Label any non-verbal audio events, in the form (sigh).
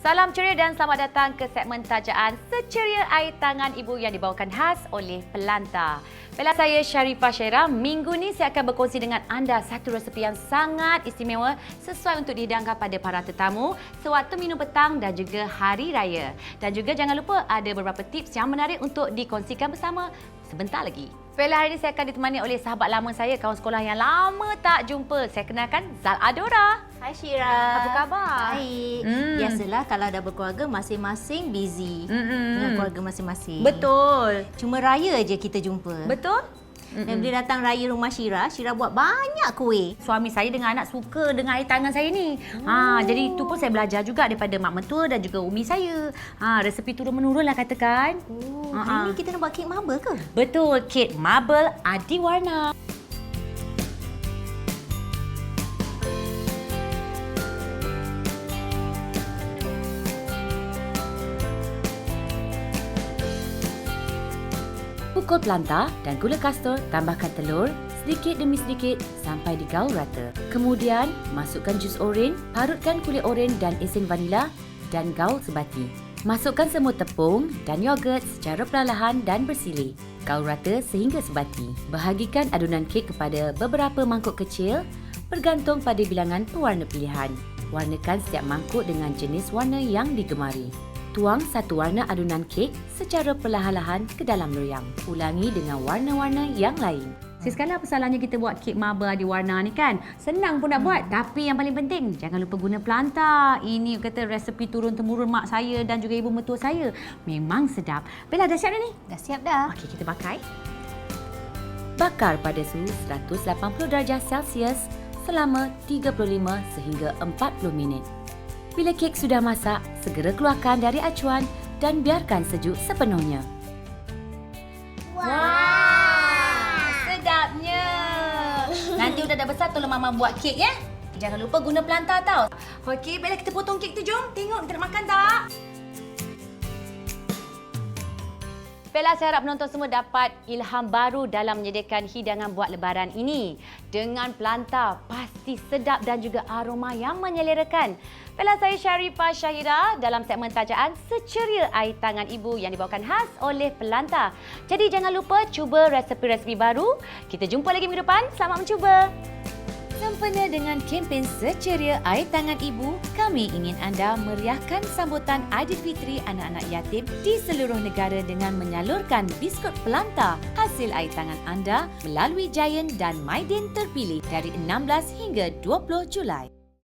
Salam ceria dan selamat datang ke segmen tajaan Seceria Air Tangan Ibu yang dibawakan khas oleh Pelanta. Bella saya Sharifah Syaira. Minggu ni saya akan berkongsi dengan anda satu resepi yang sangat istimewa sesuai untuk dihidangkan pada para tetamu sewaktu minum petang dan juga hari raya. Dan juga jangan lupa ada beberapa tips yang menarik untuk dikongsikan bersama sebentar lagi. Bella hari ini saya akan ditemani oleh sahabat lama saya, kawan sekolah yang lama tak jumpa. Saya kenalkan Zal Adora. Hai Syira. Apa khabar? Baik. Hmm. Biasalah kalau dah berkeluarga masing-masing busy Mm-mm. dengan keluarga masing-masing. Betul. Cuma raya je kita jumpa. Betul? Dan bila datang raya rumah Syira, Syira buat banyak kuih. Suami saya dengan anak suka dengan air tangan saya ni. Ha, jadi itu pun saya belajar juga daripada mak mentua dan juga umi saya. Ha, resepi turun menurun lah katakan. Oh, Ha-ha. hari ni kita nak buat kek marble ke? Betul, kek marble adi warna. Pukul pelanta dan gula kastor, tambahkan telur sedikit demi sedikit sampai digaul rata. Kemudian, masukkan jus oren, parutkan kulit oren dan esen vanila dan gaul sebati. Masukkan semua tepung dan yogurt secara perlahan dan bersili. Gaul rata sehingga sebati. Bahagikan adunan kek kepada beberapa mangkuk kecil bergantung pada bilangan pewarna pilihan. Warnakan setiap mangkuk dengan jenis warna yang digemari. Tuang satu warna adunan kek secara perlahan-lahan ke dalam loyang. Ulangi dengan warna-warna yang lain. Sekali apa salahnya kita buat kek marble ada warna ni kan? Senang pun nak buat. Tapi yang paling penting, jangan lupa guna pelanta. Ini kata resepi turun-temurun mak saya dan juga ibu mertua saya. Memang sedap. Bella dah siap dah ni? Dah siap dah. Okey, kita pakai. Bakar pada suhu 180 darjah Celsius selama 35 sehingga 40 minit. Bila kek sudah masak, segera keluarkan dari acuan dan biarkan sejuk sepenuhnya. Wah, sedapnya. (laughs) Nanti udah dah besar tolong mama buat kek ya. Jangan lupa guna pelanta tau. Okey, bila kita potong kek tu jom. Tengok kita nak makan tak? Bella saya harap penonton semua dapat ilham baru dalam menyediakan hidangan buat lebaran ini. Dengan pelanta, pasti sedap dan juga aroma yang menyelerakan. Bella saya Sharifah Syahira dalam segmen tajaan Seceria Air Tangan Ibu yang dibawakan khas oleh Pelanta. Jadi jangan lupa cuba resepi-resepi baru. Kita jumpa lagi minggu depan. Selamat mencuba. Sempena dengan kempen Seceria Air Tangan Ibu, kami ingin anda meriahkan sambutan Aidilfitri anak-anak yatim di seluruh negara dengan menyalurkan biskut pelanta hasil air tangan anda melalui Giant dan Maiden terpilih dari 16 hingga 20 Julai.